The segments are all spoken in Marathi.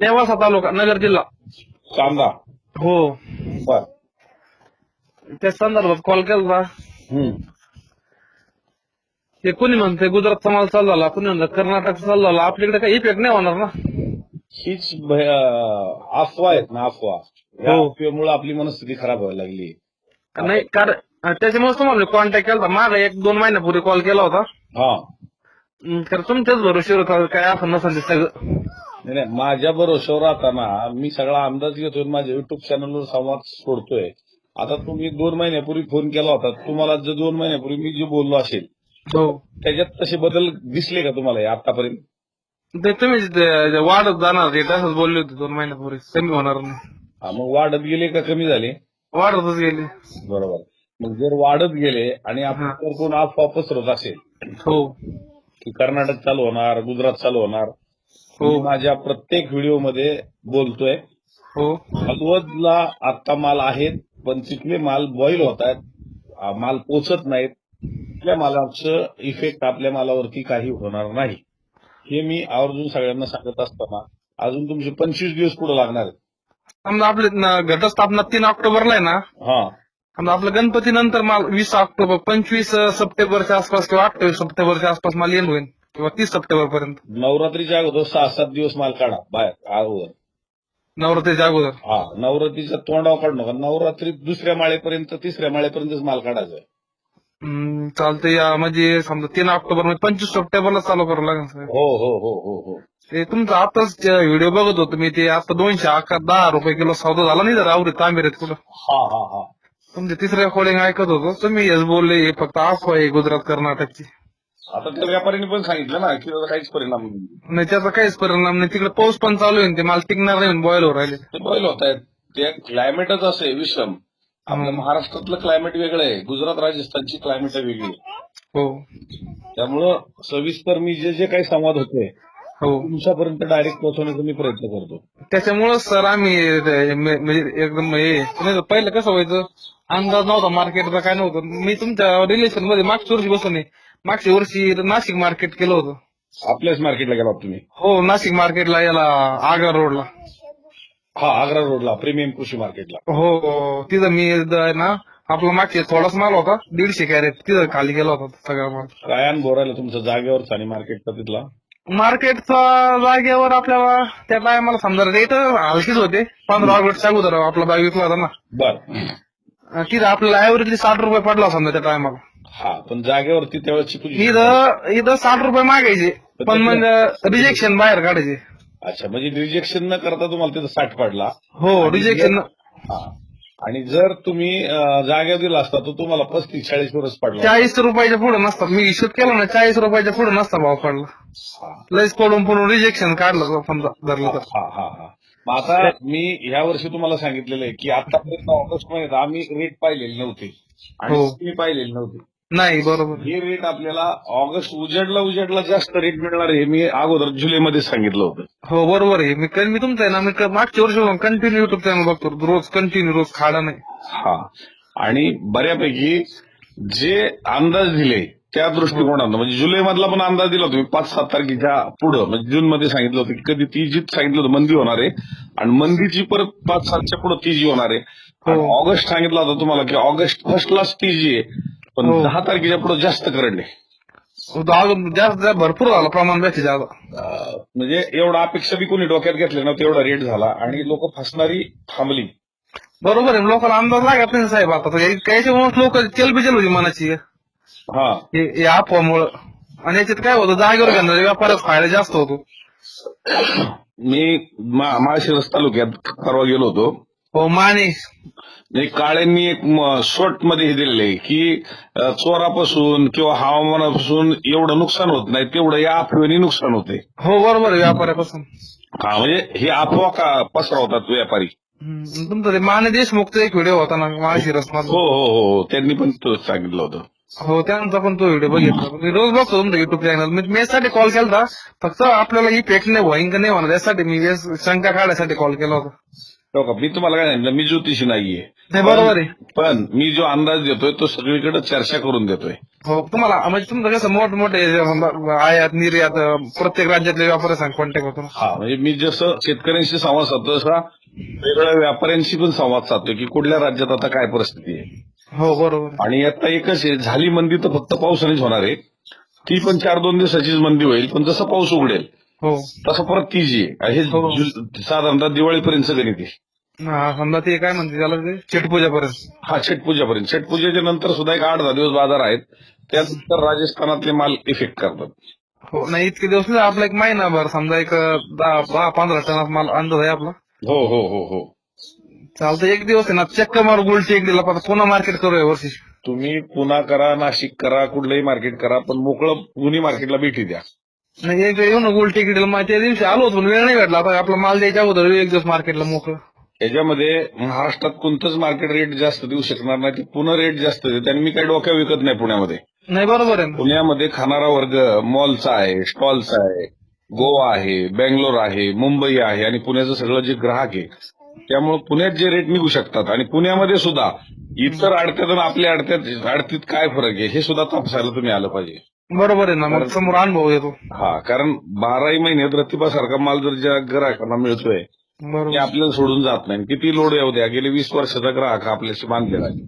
नेवासा तालुका नगर जिल्हा. कांदा हो. बर. त्या संदर्भात कॉल केला. ते कुणी म्हणते गुजरातचा माल चालू झाला कुणी म्हणतं कर्नाटकचा चालू झाला आपल्याकडे काही इफेक्ट नाही होणार ना. हीच भय- अं, अफवा आहेत ना अफवा. या हो. अफवेमुळे आपली मनस्थिती खराब व्हायला लागली. नाही कारण त्याच्यामुळे तुम्हाला कॉन्टॅक्ट केला होता. मागे एक दोन महिन्यापूर्वी कॉल केला होता. हा. हम्म, तर तुमच्याच भरोश्यावर होता काय असं नसेल ते सगळं नाही नाही, माझ्या भरोश्यावर राहताना मी सगळा अंदाज घेतोय माझ्या युट्यूब चॅनलवर संवाद सोडतोय. आता तुम्ही दोन महिन्यापूर्वी फोन केला होता. तुम्हाला जर दोन महिन्यापूर्वी मी जे बोललो असेल हो. त्याच्यात तसे बदल दिसले का तुम्हाला आतापर्यंत? ते तुम्ही वाढत जाणार तसंच बोलले होते दोन महिन्यापूर्वी. कमी होणार नाही. मग वाढत गेले का कमी झाले? वाढतच गेले. बरोबर. मग जर वाढत गेले आणि आपण कोण अफवा पसरत असेल हो. की कर्नाटक चालू होणार गुजरात चालू होणार हो. माझ्या प्रत्येक व्हिडिओमध्ये बोलतोय. हो. हलवदला आता माल आहेत पण तिथले माल बॉईल होत आहेत. माल पोचत नाहीत. तिथल्या मालाचं इफेक्ट आपल्या मालावरती काही होणार नाही. हे मी आवर्जून सगळ्यांना सांगत असताना अजून तुमचे पंचवीस दिवस पुढे लागणार आहेत. समजा आपले घटस्थापना तीन ऑक्टोबरला आहे ना? हा. समजा आपलं गणपती नंतर माल वीस ऑक्टोबर पंचवीस सप्टेंबरच्या आसपास किंवा अठ्ठावीस सप्टेंबरच्या आसपास माल येईल होईल. किंवा तीस सप्टेंबर पर्यंत नवरात्रीच्या अगोदर सहा सात दिवस माल काढा बाहेर अगोदर. नवरात्रीच्या अगोदर. हा नवरात्रीच्या तोंडावर काढू नका. नवरात्री दुसऱ्या माळेपर्यंत तिसऱ्या माळेपर्यंतच माल काढायचा आहे. हम्म, चालतंय. या म्हणजे समजा तीन ऑक्टोबर म्हणजे पंचवीस सप्टेंबरला चालू करावं लागेल हो हो हो हो हो. ते तुमचं आताच व्हिडिओ बघत होतो मी ते आता दोनशे अकरा दहा रुपये किलो सौदा झाला नाही जर आवडीत तांबेरीत कुठं हा हा हा. तुमचे तिसऱ्या खोलिंग ऐकत होतो. तुम्ही हेच बोलले हे फक्त अफवा आहे गुजरात कर्नाटकची. आता त्या व्यापाऱ्यांनी पण सांगितलं ना की त्याचा काहीच परिणाम नाही. नाही त्याचा काहीच परिणाम नाही. तिकडे पाऊस पण चालू आहे ना, ते माल टिकणार नाही बॉईल हो राहिले. ते बॉईल होत आहेत. ते क्लायमेटच असं आहे विषम आपल्या. महाराष्ट्रातलं क्लायमेट वेगळं आहे. गुजरात राजस्थानची क्लायमेट वेगळी. आहे हो. त्यामुळं सविस्तर मी जे जे काही संवाद होते हो. तुमच्यापर्यंत डायरेक्ट पोहोचवण्याचा मी प्रयत्न करतो. त्याच्यामुळं सर आम्ही ते म्हणजे एकदम हे नाही तर पहिलं कसं व्हायचं? अंदाज नव्हता मार्केटचा काय नव्हतं. मी तुमच्या रिलेशनमध्ये मागच्या वर्षी बसून आहे. मागच्या वर्षी नाशिक मार्केट केलं होतं. आपल्याच मार्केटला गेला होता तुम्ही? हो नाशिक मार्केटला याला आगर रोडला हा आग्रा रोडला प्रीमियम कृषी मार्केटला हो हो. तिथं मी आहे ना आपला मागचे थोडाच माल होता दीडशे कॅरेट तिथं खाली गेला होता सगळा माल. काय अनुभव राहिला तुमच्या जागेवरचा आणि मार्केटचा तिथला? मार्केटचा जागेवर आपल्याला त्या टायमाला समजा रेट हलकीच होते. पंधरा ऑगस्ट अगोदर आपला बाग विकला होता ना. बर. तिथं आपल्याला ऍव्हरेजली साठ रुपये पडला समजा त्या टायमाला हा पण जागेवरती त्यावेळेची पोझिशन इथं इथं साठ रुपये मागायचे पण म्हणजे रिजेक्शन बाहेर काढायचे. अच्छा म्हणजे रिजेक्शन न करता तुम्हाला तिथं साठ पडला. हो रिजेक्शन हा. आणि जर तुम्ही जागेवर दिला असता तर तुम्हाला पस्तीस चाळीस वरच पडला. चाळीस रुपयाच्या पुढे नसतात मी हिशोब केला ना चाळीस रुपयाच्या पुढे नसता भाव पडला. लयच पडून पडून रिजेक्शन काढलं धरलं तर. हा हा हा. मग आता मी ह्या वर्षी तुम्हाला सांगितलेलं आहे की आतापर्यंत ऑगस्ट महिन्यात आम्ही रेट पाहिलेले नव्हते. आणि हो. तुम्ही पाहिलेले नव्हते. नाही बरोबर. हे रेट आपल्याला ऑगस्ट उजेडला उजेडला जास्त रेट मिळणार हे मी अगोदर जुलैमध्ये सांगितलं होतं. हो बरोबर आहे. मी मी तुमचं आहे ना मी क- मागच्या वर्षी कंटिन्यू युट्यूब चॅनल बघतो. रोज कंटिन्यू रोज खाडा नाही. हा. आणि बऱ्यापैकी जे अंदाज दिले त्या दृष्टिकोनातून म्हणजे जुलै मधला पण अंदाज दिला तुम्ही पाच सात तारखेच्या पुढं म्हणजे जून मध्ये सांगितलं होतं की कधी तीजीत सांगितलं होतं मंदी होणार आहे. आणि मंदीची परत पाच सातच्या पुढे तीजी होणार आहे. आणि हो. ऑगस्ट सांगितलं होतं तुम्हाला की ऑगस्ट फर्स्टलाच तीजी आहे पण हो. दहा तारखेच्या पुढे जास्त करंट आहे. अजून जास्त जास्त भरपूर झालं प्रमाणपेक्षा जास्त अं, म्हणजे एवढा अपेक्षा बी कोणी डोक्यात घेतले नव्हते एवढा रेट झाला. आणि लोक फसणारी थांबली. बरोबर आहे लोकांना अंदाज लागत नाही साहेब आता. त्याच्यामुळे लोक चलबिचल होती मनाची. हा. हे हे अफवामुळं आणि याच्यात काय होतं जागेवर घेणारे व्यापारच फायदा जास्त होतो. मी मा- माळशिरस तालुक्यात परवा गेलो होतो. हो माने. म्हणजे काळ्यांनी एक शॉर्टमध्ये हे दिलेलं की चोरापासून किंवा हवामानापासून एवढं नुकसान होत नाही तेवढं या अफवेने नुकसान होते. हो बरोबर आहे व्यापाऱ्यापासून. हा म्हणजे हे अफवा का पसरवतात व्यापारी? हम्म, तुमचं ते माने देशमुखचा एक व्हिडिओ होता ना माळशिरस हो मधला हो हो हो त्यांनी पण तो सांगितलं होतं. हो त्यांचा पण तो व्हिडिओ बघितला. मी रोज बघतो तुमचं युट्यूब चॅनल मी यासाठी कॉल केला फक्त आपल्याला ही पेट नाही होईन का नाही होणार यासाठी मी यास- शंका काढायसाठी कॉल केला होता. हो का? मी तुम्हाला काय सांगितलं? मी ज्योतिषी नाहीये. नाही बरोबर आहे. पण मी जो अंदाज देतोय तो सगळीकडे चर्चा करून देतोय. हो तुम्हाला म्हणजे तुमचं कसं मोठमोठे आयात निर्यात प्रत्येक राज्यातले व्यापारी सांग कॉन्टॅक्ट होतो. हा म्हणजे मी जसं शेतकऱ्यांशी संवाद साधतो तसा वेगवेगळ्या व्यापाऱ्यांशी पण संवाद साधतोय की कुठल्या राज्यात आता काय परिस्थिती आहे. हो बरोबर. आणि आता एकच आहे झाली मंदी तर फक्त पावसानेच होणार आहे. ती पण चार दोन दिवसाचीच मंदी होईल पण जसं पाऊस उघडेल हो. तसं परत ती जी आहे हे हो. साधारणतः दिवाळीपर्यंत आहे हा, समजा ते काय म्हणते त्याला ते? छटपूजापर्यंत हा छटपूजापर्यंत छटपूजेच्या नंतर सुद्धा एक आठ दहा दिवस बाजार आहेत. त्यानंतर राजस्थानातले माल इफेक्ट करतात. हो नाही इतके दिवस नाही आपला एक महिनाभर समजा एक अं, दहा दहा पंधरा टनात माल अंदाज आहे आपला. हो हो हो हो. चालतं एक दिवस आहे ना चक्क मार गोल्ड चेक दिला पण पुन्हा मार्केट करूया वर्षी. तुम्ही पुन्हा करा नाशिक करा कुठलंही मार्केट करा पण मोकळं पुणे मार्केटला भेटी द्या. नाही एक येऊ ना गोल्ड तिकीट दिलं त्या दिवशी आलो होतो पण वेळ नाही भेटला. आता आपला माल द्यायच्या अगोदर एक दिवस मार्केटला मोकळं. याच्यामध्ये महाराष्ट्रात कोणतंच मार्केट रेट जास्त देऊ शकणार नाही ते पुन्हा रेट जास्त देते. आणि मी काही डोक्या विकत नाही पुण्यामध्ये. नाही बरोबर आहे ना. पुण्यामध्ये खाणारा वर्ग मॉलचा आहे स्टॉलचा आहे गोवा आहे बेंगलोर आहे मुंबई आहे आणि पुण्याचं सगळं जे ग्राहक आहे त्यामुळे पुण्यात जे रेट निघू शकतात आणि पुण्यामध्ये सुद्धा इतर आडत्यात आणि आपल्या आडत्यात आडतीत काय फरक आहे? हे सुद्धा तपासायला तुम्ही आलं पाहिजे. बरोबर आहे ना मग समोर अनुभव येतो. हा कारण बाराही महिन्यात रतिबासारखा माल जर ज्या ग्राहकांना मिळतोय ते आपल्याला सोडून जात नाही. किती लोड येऊ द्या? गेले वीस वर्षाचा ग्राहक आपल्याशी बांधलेला आहे.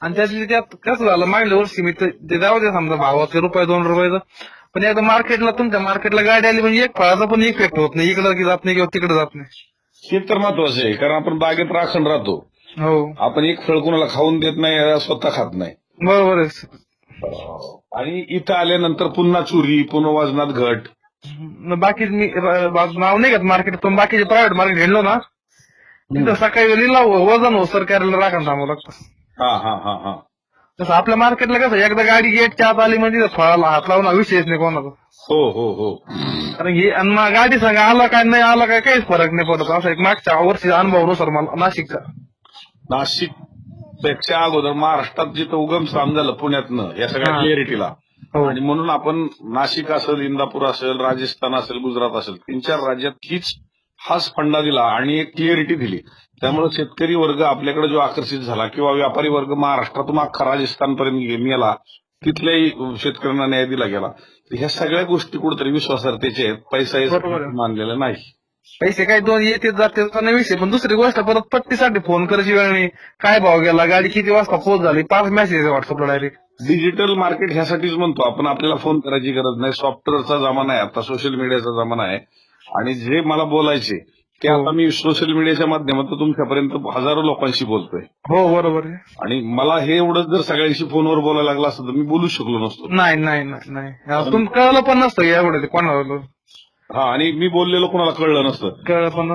आणि त्यातली त्यात कसं झालं मागल्या वर्षी मी ते ते जाऊ दे समजा भावाचे रुपये दोन रुपयाचं पण एकदा मार्केटला तुमच्या मार्केटला गाडी आली म्हणजे एक फळाचा पण इफेक्ट होत नाही. इकडं जात नाही किंवा तिकडे जात नाही. हे तर महत्वाचं आहे कारण आपण बागेत राखण राहतो. हो. आपण एक फळ कुणाला खाऊन देत नाही स्वतः खात नाही. बरोबर आहे आणि इथं आल्यानंतर पुन्हा चोरी पुन्हा वजनात घट. न बाकी मी नाव नाही घेत मार्केट पण बाकीचे प्रायव्हेट मार्केट घेतलो ना तिथं सकाळी लिहिला वजन हो सरकारला राखण थांबावं लागतं. हा हा हा हा. तसं आपल्या मार्केटला कसं एकदा गाडी गेटच्या आत आली म्हणजे फळाला हात लावून विषयच नाही कोणाचा. हो हो हो. कारण हे गाडी सांगा आला काय नाही आला काय काहीच फरक नाही पडत. असं एक मागच्या वर्षी अनुभवानुसार मला नाशिकचा. नाशिकपेक्षा अगोदर महाराष्ट्रात जिथं उगम स्थान झालं पुण्यातनं या सगळ्या हा. क्लिअरिटीला हो. आणि म्हणून आपण नाशिक असेल इंदापूर असेल राजस्थान असेल गुजरात असेल तीन चार राज्यात हीच हाच फंडा दिला आणि एक क्लिअरिटी दिली. त्यामुळे शेतकरी वर्ग आपल्याकडे जो आकर्षित झाला किंवा व्यापारी वर्ग महाराष्ट्रातून अख्खा राजस्थानपर्यंत गेला तिथल्याही शेतकऱ्यांना न्याय दिला गेला. तर ह्या सगळ्या गोष्टी कुठेतरी विश्वासार्हतेचे आहेत पैसा हे बरोबर आहे. मानलेला नाही. पैसे काही दोन येते जाते तो नाही विषय. पण दुसरी गोष्ट परत पट्टीसाठी फोन करायची वेळ नाही. काय भाव गेला गाडी किती वाजता पोच झाली पाच मेसेज व्हॉट्सअपला डायरेक्ट डिजिटल मार्केट ह्यासाठीच म्हणतो आपण आपल्याला फोन करायची गरज नाही. सॉफ्टवेअरचा जमाना आहे आता सोशल मीडियाचा जमाना आहे. आणि जे मला बोलायचे ते हो. आता मी सोशल मीडियाच्या माध्यमातून तुमच्यापर्यंत हजारो लोकांशी बोलतोय. हो बरोबर आहे. आणि मला हे एवढं जर सगळ्यांशी फोनवर बोलायला लागलं असतं तर मी बोलू शकलो नसतो. नाही नाही नाही नाही. तुम्ही कळलं पण नसतं एवढं कोणाला हा आणि मी बोललेलो कोणाला कळलं नसतं. कळलं पण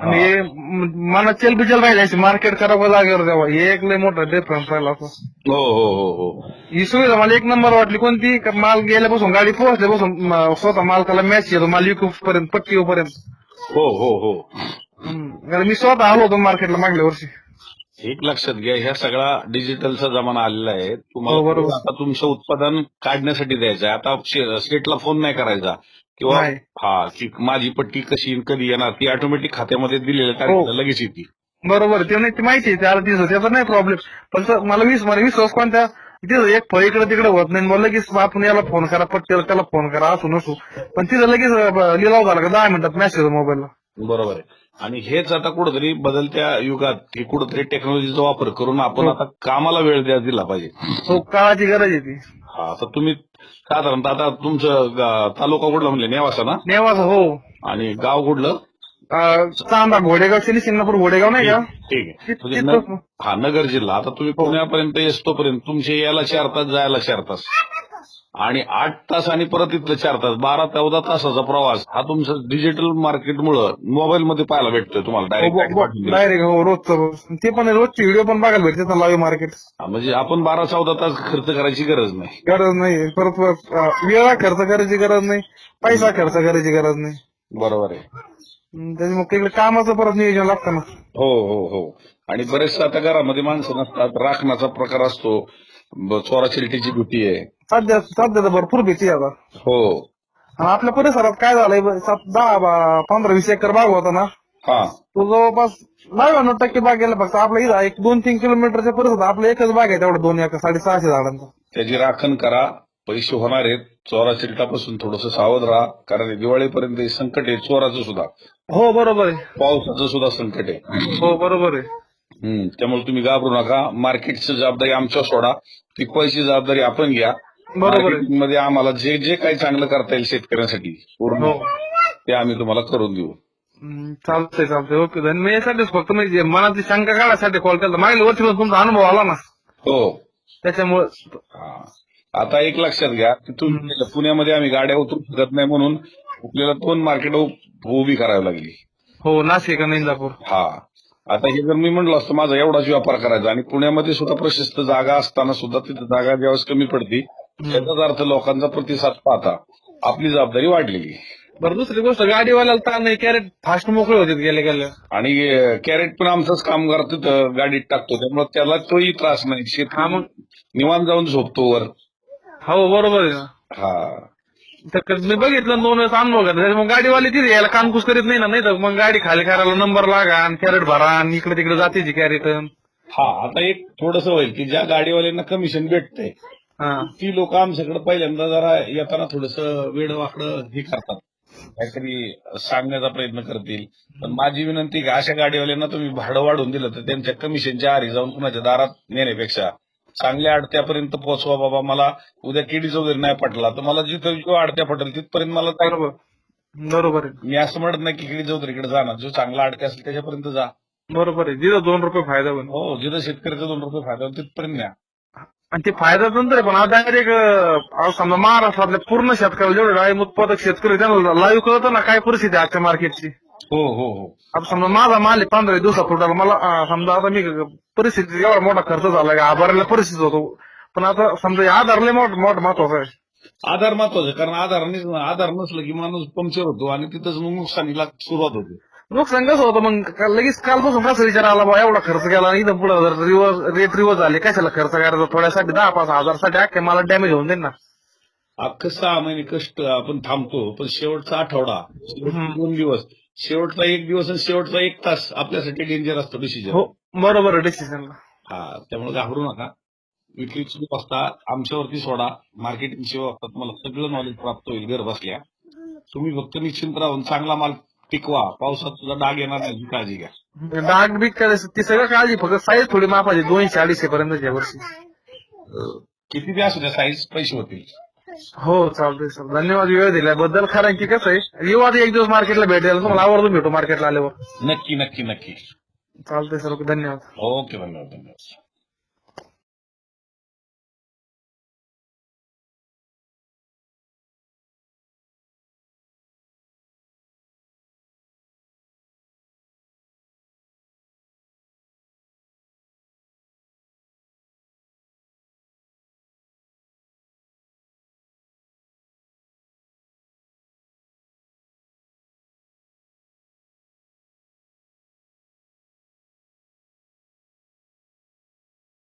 आणि हे म- मनात चलबिचल राहिली मार्केट करावं जागेवर तेव्हा. हे एक लय मोठा डिफरन्स राहिला असं हो हो हो हो. ही सुविधा मला एक नंबर वाटली कोणती? का माल गेल्यापासून गाडी पोहोचल्यापासून म- स्वतः मालकाला मॅच येतो. माल विकू पर्यंत पट्टी पर्यंत हो हो हो. कारण मी स्वतः आलो होतो मार्केटला मागल्या वर्षी. एक लक्षात घ्या ह्या सगळा डिजिटलचा जमाना आलेला आहे. हो, तुम्हाला बरोबर. आता तुमचं उत्पादन काढण्यासाठी द्यायचं आहे. आता स्टेटला फोन नाही करायचा. किंवा नाही. हा की माझी पट्टी कशी कधी येणार ती ऑटोमॅटिक खात्यामध्ये दिलेल्या हो. तारखेला लगेच येते बरोबर. ते नाही ते माहिती आहे त्याला दिसत त्याचा नाही प्रॉब्लेम पण सर, मला वीस मला विश्वास कोणत्या तिथं एक फळ इकडे तिकडे होत नाही मग लगेच आपण याला फोन करा पट्टीला त्याला फोन करा असू नसू पण तिथं लगेच अं, लिलाव झाला का दहा मिनिटात मेसेज मोबाईलला बरोबर आहे आणि हेच आता कुठंतरी बदलत्या युगात की कुठंतरी टेक्नॉलॉजीचा वापर करून आपण हो. आता कामाला वेळ द्या दिला पाहिजे हो काळाची गरज आहे ती हा आता तुम्ही साधारणतः आता तुमचं गा- तालुका कुठला म्हणले? नेवासा ना? नेवास हो. आणि गाव कुठलं? अं, चांदा घोडेगाव शनी शिंगणापूर घोडेगाव नाही का? ठीक आहे म्हणजे न-. हा नगर जिल्हा. आता तुम्ही हो. पुण्यापर्यंत येतोपर्यंत तुमचे यायला चार तास जायला चार तास. आणि आठ तास आणि परत इथलं चार तास बारा चौदा तासाचा प्रवास हा तुमचा डिजिटल मार्केटमुळं मोबाईल मध्ये पाहायला भेटतोय तुम्हाला डायरेक्ट डायरेक्ट हो रोजचं रोज ते पण रोजची व्हिडिओ पण बघायला भेटते ना लाईव्ह मार्केट म्हणजे आपण बारा चौदा तास खर्च करायची गरज नाही. गरज नाही. परत वेळा खर्च करायची गरज नाही पैसा खर्च करायची गरज नाही. बरोबर आहे. त्याच्यामुळे तिकडे कामाचं परत नियोजन लागतं ना. हो हो हो. आणि बरेचसे आता घरामध्ये माणसं नसतात राखणाचा प्रकार असतो. चोरा चिलटीची भीती आहे. सध्या सध्या तर भरपूर भीती आहे आता. हो. आणि आपल्या परिसरात काय झालंय ब- सात दहा बा- पंधरा वीस एकर बाग होता ना हा. तो जवळपास नव्याण्णव टक्के बाग गेला फक्त आपल्या इथं एक दोन तीन किलोमीटरच्या परिसरात आपलं एकच बाग आहे तेवढा दोन एकर साडेसहाशे झाडांचा. त्याची राखण करा पैसे होणार आहेत चोरा चिरटापासून थोडस सावध राहा कारण हे दिवाळीपर्यंत हे संकट आहे चोराचं सुद्धा. हो बरोबर आहे. पावसाचं सुद्धा संकट आहे. हो बरोबर आहे. हम्म, त्यामुळे तुम्ही घाबरू नका मार्केटची जबाबदारी आमच्या सोडा पिकवायची जबाबदारी आपण घ्या. बरोबर आहे. मध्ये आम्हाला जे जे काही चांगलं करता येईल शेतकऱ्यांसाठी पूर्ण हो. ते आम्ही तुम्हाला करून देऊ. हम्म, चालतंय चालतंय. ओके धन मी यासाठीच फक्त म्हणजे मनातली शंका काढायसाठी कॉल केला. मागील वर्षी पण तुमचा अनुभव आला ना? हो. त्याच्यामुळे हा. आता एक लक्षात घ्या तिथून पुण्यामध्ये आम्ही गाड्या उतरू शकत नाही म्हणून आपल्याला दोन मार्केट उभी करावी लागली. हो नाशिक आणि इंदापूर. हा. आता हे जर मी म्हणलं असतं माझा एवढाच व्यापार करायचा आणि पुण्यामध्ये सुद्धा प्रशस्त जागा असताना सुद्धा तिथे जागा ज्यावेळेस कमी पडती त्याचाच अर्थ लोकांचा प्रतिसाद पाहता आपली जबाबदारी वाढलेली बरं दुसरी गोष्ट गाडीवाल्याला ताण नाही कॅरेट फास्ट मोकळे होते गेले गेले. आणि कॅरेट पण आमचाच कामगार तिथं गाडीत टाकतो त्यामुळे त्याला तोही त्रास नाही. हा शेत मग? निवांत जाऊन झोपतो वर. हो बरोबर आहे ना. हा. तर मी बघितलं दोन वेळेस अनुभव घेतला. त्याच्यामुळे गाडीवाली तिथे यायला कानकुस करीत नाही ना नाही तर मग गाडी खाली करायला नंबर लागा आणि कॅरेट भरा आणि इकडे तिकडे जाते कॅरेट हा आता एक थोडस होईल की ज्या गाडीवाल्यांना कमिशन भेटतंय ती लोक आमच्याकडे पहिल्यांदा जरा येताना थोडस वेड वाकडं हे करतात. काहीतरी सांगण्याचा प्रयत्न करतील. पण माझी विनंती की अशा गाडीवाल्यांना तुम्ही भाडं वाढून दिलं तर त्यांच्या कमिशनच्या आरी जाऊन कुणाच्या दारात नेण्यापेक्षा चांगल्या अडत्यापर्यंत पोहोचवा बाबा. मला उद्या किडीच वगैरे नाही पटला तर मला जिथं जो अडत्या पटेल तिथपर्यंत मला बरोबर. बरोबर आहे. मी असं म्हणत नाही की किडी चौधरीकडे जाणार जो चांगला अडत्या असेल त्याच्यापर्यंत जा. बरोबर आहे. जिथं दोन रुपये फायदा होईल. हो जिथं शेतकऱ्याचा दोन रुपये फायदा होईल तिथपर्यंत न्या. आणि ते फायदा नंतर आहे, पण आता डायरेक्ट समजा महाराष्ट्रातल्या पूर्ण शेतकऱ्याला जेवढे डाळिंब उत्पादक शेतकरी त्यांना लाईव्ह कळतं ना काय परिस्थिती आहे आजच्या मार्केटची हो हो हो. आता समजा माझा माल आहे पंधरा दिवसात फुटाला मला अं, समजा आता मी परिस्थिती एवढा मोठा खर्च झाला का भरायला परिस्थिती होतो. पण आता समजा हे आधार लय मोठ मोठ महत्त्वाचा आहे. आधार महत्त्वाचा आहे, कारण आधार आधार नसलं की माणूस पंक्चर होतो आणि तिथंच मग नुकसानीला सुरुवात होते. नुकसान कसं होतं मग लगेच कालपासून कसं विचार आला बा एवढा खर्च केला आणि इथं पुढे जर रिवर्स रेट रिवर्स झाले कशाला खर्च करायचा? थोड्यासाठी दहा पाच हजारसाठी अख्खे मला डॅमेज होऊन जाईल ना. अख्खं सहा महिने कष्ट आपण थांबतो पण शेवटचा आठवडा. दोन दिवस शेवटचा एक दिवस आणि शेवटचा एक तास आपल्यासाठी डेंजर असतो डिसिजन हो बरोबर आहे डिसिजनला हा त्यामुळे घाबरू नका. विक्रीची व्यवस्था आमच्यावरती सोडा. मार्केटिंगची व्यवस्था तुम्हाला सगळं नॉलेज प्राप्त होईल घर बसल्या तुम्ही फक्त निश्चिंत राहून चांगला माल टिकवा पावसात सुद्धा डाग येणार नाही काळजी घ्या. डाग बीक करायचं ती सगळं काळजी फक्त साईज थोडी मापाची दोनशे अडीचशे पर्यंत या वर्षी. किती बी असू द्या साईज पैसे होतील. हो चालतंय सर धन्यवाद वेळ दिल्याबद्दल कारण की कसं आहे येऊ आधी एक दिवस मार्केटला भेट द्यायला तुम्हाला आवर्जून भेटू मार्केटला आल्यावर. नक्की नक्की नक्की. चालतंय सर. ओके धन्यवाद. ओके धन्यवाद धन्यवाद.